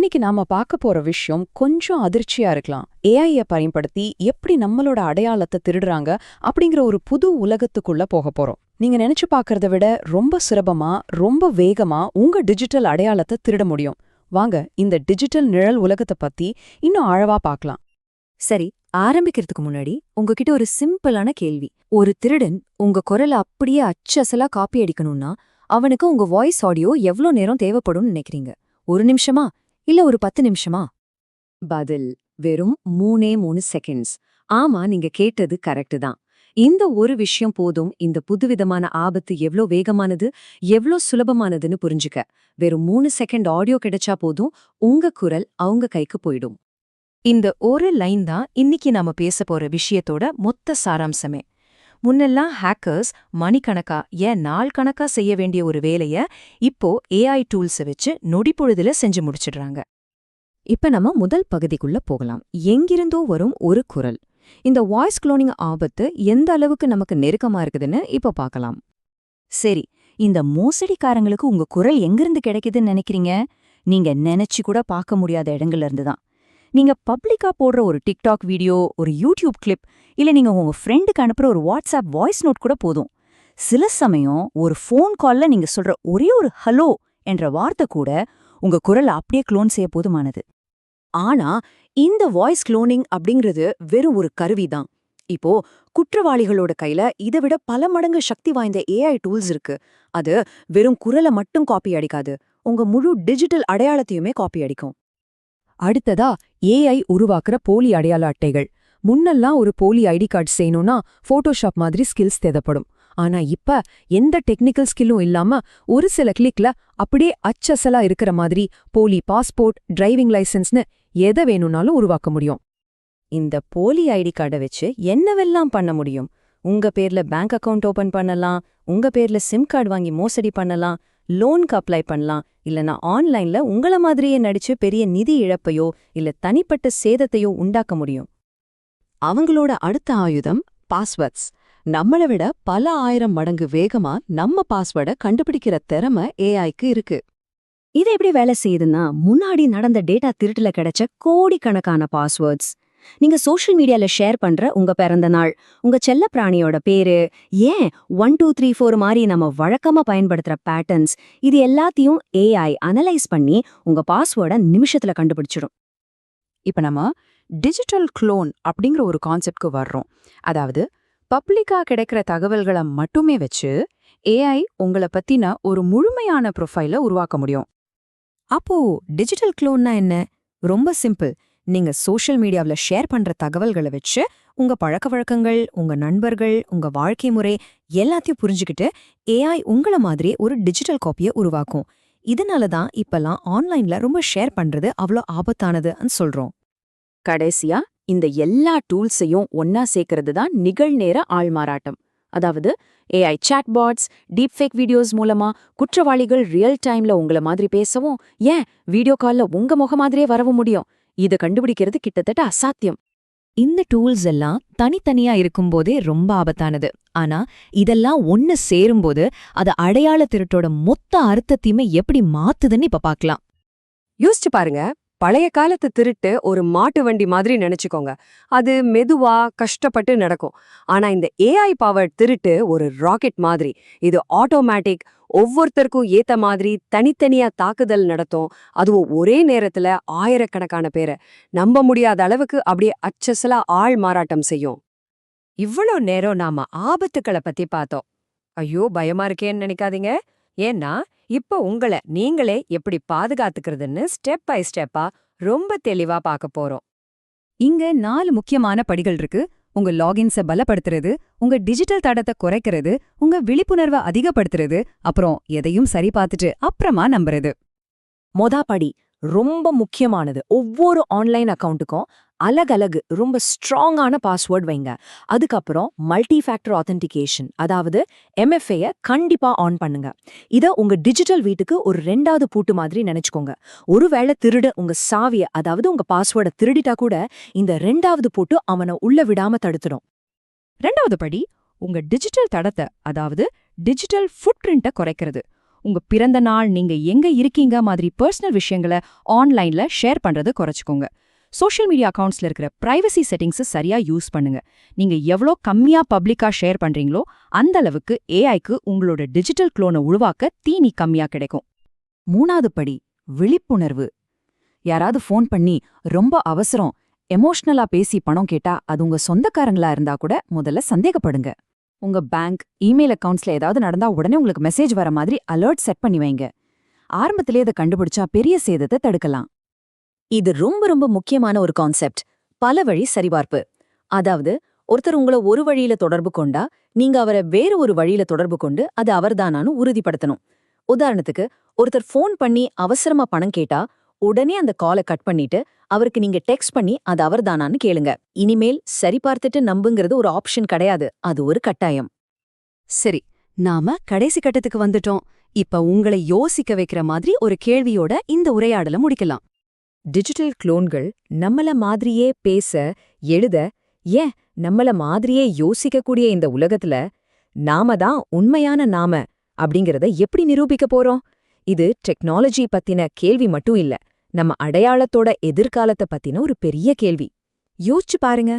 இன்னைக்கு நாம பார்க்க போற விஷயம் கொஞ்சம் அதிர்ச்சியா இருக்கலாம். ஏஐய பயன்படுத்தி எப்படி நம்மளோட அடையாளத்தை திருடுறாங்க அப்படிங்கிற ஒரு புது உலகத்துக்குள்ள போக போறோம். நீங்க நினைச்சு பாக்குறத விட ரொம்ப சுலபமா ரொம்ப வேகமா உங்க டிஜிட்டல் அடையாளத்தை திருட முடியும். வாங்க இந்த டிஜிட்டல் நிழல் உலகத்தை பத்தி இன்னும் ஆழவா பார்க்கலாம். சரி ஆரம்பிக்கிறதுக்கு முன்னாடி உங்ககிட்ட ஒரு சிம்பிளான கேள்வி. ஒரு திருடன் உங்க குரலை அப்படியே அச்சசலா காப்பி அடிக்கணும்னா அவனுக்கு உங்க வாய்ஸ் ஆடியோ எவ்ளோ நேரம் தேவைப்படும்னு நினைக்கிறீங்க? ஒரு நிமிஷமா? இல்ல ஒரு பத்து நிமிஷமா? பதில் வெறும் மூணே மூணு செகண்ட்ஸ் ஆமா நீங்க கேட்டது கரெக்ட் தான். இந்த ஒரு விஷயம் போதும் இந்த புதுவிதமான ஆபத்து எவ்ளோ வேகமானது எவ்ளோ சுலபமானதுன்னு புரிஞ்சுக்க. வெறும் மூணு செகண்ட் ஆடியோ கிடைச்சா போதும் உங்க குரல் அவங்க கைக்கு போயிடும். இந்த ஒரு லைன் தான் இன்னைக்கு நாம பேச போற விஷயத்தோட மொத்த சாராம்சமே. முன்னெல்லாம் ஹேக்கர்ஸ் மணிக்கணக்கா ஏன் நாள் கணக்கா செய்ய வேண்டிய ஒரு வேலைய இப்போ ஏஐ டூல்ஸை வச்சு நொடிப்பொழுதுல செஞ்சு முடிச்சிடுறாங்க. இப்ப நம்ம முதல் பகுதிக்குள்ள போகலாம். எங்கிருந்தோ வரும் ஒரு குரல். இந்த வாய்ஸ் குளோனிங் ஆபத்து எந்த அளவுக்கு நமக்கு நெருக்கமா இருக்குதுன்னு இப்ப பார்க்கலாம் சரி இந்த மோசடிக்காரங்களுக்கு உங்க குரல் எங்கிருந்து கிடைக்குதுன்னு நினைக்கிறீங்க? நீங்க நினைச்சு கூட பார்க்க முடியாத இடங்கள்ல இருந்து தான். நீங்க பப்ளிக்கா போடுற ஒரு டிக்டாக் வீடியோ ஒரு யூடியூப் கிளிப் இல்ல நீங்க உங்க ஃப்ரெண்டுக்கு அனுப்புற ஒரு வாட்ஸ்அப் வாய்ஸ் நோட் கூட போதும். சில சமயம் ஒரு ஃபோன் கால்ல நீங்க சொல்ற ஒரே ஒரு ஹலோ என்ற வார்த்தை கூட உங்க குரல் அப்படியே க்ளோன் செய்ய போதுமானது. ஆனா இந்த வாய்ஸ் க்ளோனிங் அப்படிங்கிறது வெறும் ஒரு கருவிதான் இப்போ குற்றவாளிகளோட கையில இதை விட பல மடங்கு சக்தி வாய்ந்த ஏஐ டூல்ஸ் இருக்கு. அது வெறும் குரலை மட்டும் காப்பி அடிக்காது. உங்க முழு டிஜிட்டல் அடையாளத்தையுமே காப்பி அடிக்கும். அடுத்ததா ஏஐ உருவாக்குற போலி அடையாள அட்டைகள். முன்னெல்லாம் ஒரு போலி ஐடி கார்டு செய்யணும்னா போட்டோஷாப் மாதிரி ஸ்கில்ஸ் தேவைப்படும். ஆனா இப்ப எந்த டெக்னிக்கல் ஸ்கில்லும் இல்லாம ஒரு சில கிளிக்ல அப்படியே அச்சசலா இருக்கிற மாதிரி போலி பாஸ்போர்ட் டிரைவிங் லைசென்ஸ்னு எதை வேணும்னாலும் உருவாக்க முடியும். இந்த போலி ஐடி கார்டை வச்சு என்னவெல்லாம் பண்ண முடியும்? உங்க பேர்ல பேங்க் அக்கவுண்ட் ஓபன் பண்ணலாம் உங்க பேர்ல சிம் கார்டு வாங்கி மோசடி பண்ணலாம் லோனுக்கு அப்ளை பண்ணலாம். இல்லனா ஆன்லைன்ல உங்கள மாதிரியே நடிச்சு பெரிய நிதி இழப்பையோ இல்ல தனிப்பட்ட சேதத்தையோ உண்டாக்க முடியும். அவங்களோட அடுத்த ஆயுதம் பாஸ்வேர்ட்ஸ். நம்மள விட பல ஆயிரம் மடங்கு வேகமா நம்ம பாஸ்வேர்டை கண்டுபிடிக்கிற திறமை ஏஐக்கு இருக்கு. இது எப்படி வேலை செய்யுதுன்னா முன்னாடி நடந்த டேட்டா திருட்டுல கிடைச்ச கோடிக்கணக்கான பாஸ்வேர்ட்ஸ். நீங்க சோஷியல் மீடியால ஷேர் பண்ற உங்க பிறந்த நாள் உங்க செல்ல பிராணியோட பேரு ஏன் ஒன் டூ த்ரீ ஃபோர் மாதிரி நம்ம வழக்கமா பயன்படுத்துற பேட்டர்ன்ஸ் இது எல்லாத்தையும் ஏஐ அனலைஸ் பண்ணி உங்க பாஸ்வேர்டை நிமிஷத்துல கண்டுபிடிச்சிடும். இப்ப நம்ம டிஜிட்டல் க்ளோன் அப்படிங்கிற ஒரு கான்செப்ட்க்கு வர்றோம். அதாவது பப்ளிக்கா கிடைக்கிற தகவல்களை மட்டுமே வச்சு ஏஐ உங்கள பத்தின ஒரு முழுமையான ப்ரொஃபைல உருவாக்க முடியும். அப்போ டிஜிட்டல் க்ளோன்னா என்ன? ரொம்ப சிம்பிள் நீங்க சோஷியல் மீடியாவுல ஷேர் பண்ற தகவல்களை வச்சு உங்க பழக்க வழக்கங்கள் உங்க நண்பர்கள் உங்க வாழ்க்கை முறை எல்லாத்தையும் புரிஞ்சுக்கிட்டு ஏஐ உங்கள மாதிரி ஒரு டிஜிட்டல் காப்பியை உருவாக்கும். இதனால தான் இப்பெல்லாம் ஆன்லைன்ல ரொம்ப ஷேர் பண்றது அவ்வளோ ஆபத்தானதுன்னு சொல்றோம். கடைசியா இந்த எல்லா டூல்ஸையும் ஒன்னா சேர்க்கறது தான் நிகழ்நேர ஆள்மாறாட்டம். அதாவது ஏஐ சாட்பாட்ஸ் டீப்ஃபேக் வீடியோஸ் மூலமா குற்றவாளிகள் ரியல் டைம்ல உங்கள மாதிரி பேசவும் ஏன் வீடியோ கால்ல உங்க முக மாதிரியே வரவும் முடியும்? இத கண்டுபிடிக்கிறது கிட்டத்தட்ட அசாத்தியம். இந்த டூல்ஸ் எல்லாம் தனித்தனியா இருக்கும்போதே ரொம்ப ஆபத்தானது. ஆனா இதெல்லாம் ஒன்னு சேரும்போது அது அடையாள திருட்டோட மொத்த அர்த்தத்தையுமே எப்படி மாத்துதுன்னு இப்ப பாக்கலாம். யோசிச்சு பாருங்க. பழைய காலத்து திருட்டு ஒரு மாட்டு வண்டி மாதிரி நினைச்சுக்கோங்க. அது மெதுவா கஷ்டப்பட்டு நடக்கும். ஆனா இந்த ஏஐ பவர் திருட்டு ஒரு ராக்கெட் மாதிரி. இது ஆட்டோமேட்டிக் ஒவ்வொருத்தருக்கும் ஏத்த மாதிரி தனித்தனியா தாக்குதல் நடத்தும். அதுவும் ஒரே நேரத்துல ஆயிரக்கணக்கான பேரை. நம்ப முடியாத அளவுக்கு அப்படியே அச்சசலா ஆள் மாறாட்டம் செய்யும். இவ்வளோ நேரம் நாம ஆபத்துக்களை பத்தி பார்த்தோம். ஐயோ பயமா இருக்கேன்னு நினைக்காதீங்க. ஏன்னா இப்போ உங்களை நீங்களே எப்படி பாதுகாத்துக்கிறதுன்னு ஸ்டெப் பை ஸ்டெப்பா ரொம்ப தெளிவா பார்க்க போறோம். இங்க நாலு முக்கியமான படிகள் இருக்கு. உங்க லாகின்ஸ பலப்படுத்துறது உங்க டிஜிட்டல் தடத்தை குறைக்கிறது உங்க விழிப்புணர்வை அதிகப்படுத்துறது அப்புறம் எதையும் சரி பார்த்துட்டு அப்புறமா நம்புறது. மொதாப்படி படி ரொம்ப முக்கியமானது. ஒவ்வொரு ஆன்லைன் அக்கவுண்ட்டுக்கும் அலகலகு ரொம்ப ஸ்ட்ராங்கான பாஸ்வேர்ட் வைங்க. அதுக்கப்புறம் மல்டி ஃபேக்டர் ஆத்தென்டிகேஷன் அதாவது எம்எஃப்ஏய கண்டிப்பா ஆன் பண்ணுங்க. இத உங்க டிஜிட்டல் வீட்டுக்கு ஒரு ரெண்டாவது பூட்டு மாதிரி நினைச்சுக்கோங்க. ஒருவேளை திருட உங்க சாவிய அதாவது உங்க பாஸ்வேர்டை திருடிட்டா கூட இந்த ரெண்டாவது பூட்டு அவனை உள்ள விடாம தடுத்துடும். ரெண்டாவது படி உங்க டிஜிட்டல் தடத்தை அதாவது டிஜிட்டல் ஃபுட் பிரிண்ட்டை குறைக்கிறது. உங்க பிறந்த நாள் நீங்க எங்க இருக்கீங்க மாதிரி பர்சனல் விஷயங்களை ஆன்லைன்ல ஷேர் பண்றது குறைச்சுக்கோங்க. சோஷியல் மீடியா அக்கவுண்ட்ஸ்ல இருக்கிற ப்ரைவசி செட்டிங்ஸை சரியா யூஸ் பண்ணுங்க. நீங்க எவ்வளோ கம்மியா பப்ளிக்கா ஷேர் பண்றீங்களோ அந்த அளவுக்கு ஏஐக்கு உங்களோட டிஜிட்டல் குளோனை உருவாக்க தீனி கம்மியா கிடைக்கும். மூணாவது படி விழிப்புணர்வு. யாராவது ஃபோன் பண்ணி ரொம்ப அவசரம் எமோஷனலா பேசி பணம் கேட்டா அது உங்க சொந்தக்காரங்களா இருந்தா கூட முதல்ல சந்தேகப்படுங்க. உங்க பேங்க் இமெயில் அக்கவுண்ட்ஸ்ல ஏதாவது நடந்தா உடனே உங்களுக்கு மெசேஜ் வர மாதிரி அலர்ட் செட் பண்ணி வைங்க. ஆரம்பத்திலே இதை கண்டுபிடிச்சா பெரிய சேதத்தை தடுக்கலாம். இது ரொம்ப ரொம்ப முக்கியமான ஒரு கான்செப்ட். பல வழி சரிபார்ப்பு. அதாவது ஒருத்தர் உங்கள ஒரு வழியில தொடர்பு கொண்டா நீங்க அவரை வேற ஒரு வழியில தொடர்பு கொண்டு அது அவர்தானான்னு உறுதிப்படுத்தணும். உதாரணத்துக்கு ஒருத்தர் ஃபோன் பண்ணி அவசரமா பணம் கேட்டா உடனே அந்த காலை கட் பண்ணிட்டு அவருக்கு நீங்க டெக்ஸ்ட் பண்ணி அது அவர்தானான்னு கேளுங்க. இனிமேல் சரி பார்த்துட்டு நம்புங்கிறது ஒரு ஆப்ஷன் கிடையாது. அது ஒரு கட்டாயம். சரி நாம கடைசி கட்டத்துக்கு வந்துட்டோம். இப்ப உங்களை யோசிக்க வைக்கிற மாதிரி ஒரு கேள்வியோட இந்த உரையாடல முடிக்கலாம். டிஜிட்டல் குளோன்கள் நம்மள மாதிரியே பேச எழுத ஏன் நம்மள மாதிரியே யோசிக்கக்கூடிய இந்த உலகத்துல நாம தான் உண்மையான நாம அப்படிங்கறத எப்படி நிரூபிக்க போறோம்? இது டெக்னாலஜி பத்தின கேள்வி மட்டும் இல்ல நம்ம அடையாளத்தோட எதிர்காலத்தை பத்தின ஒரு பெரிய கேள்வி. யோசிச்சு பாருங்க.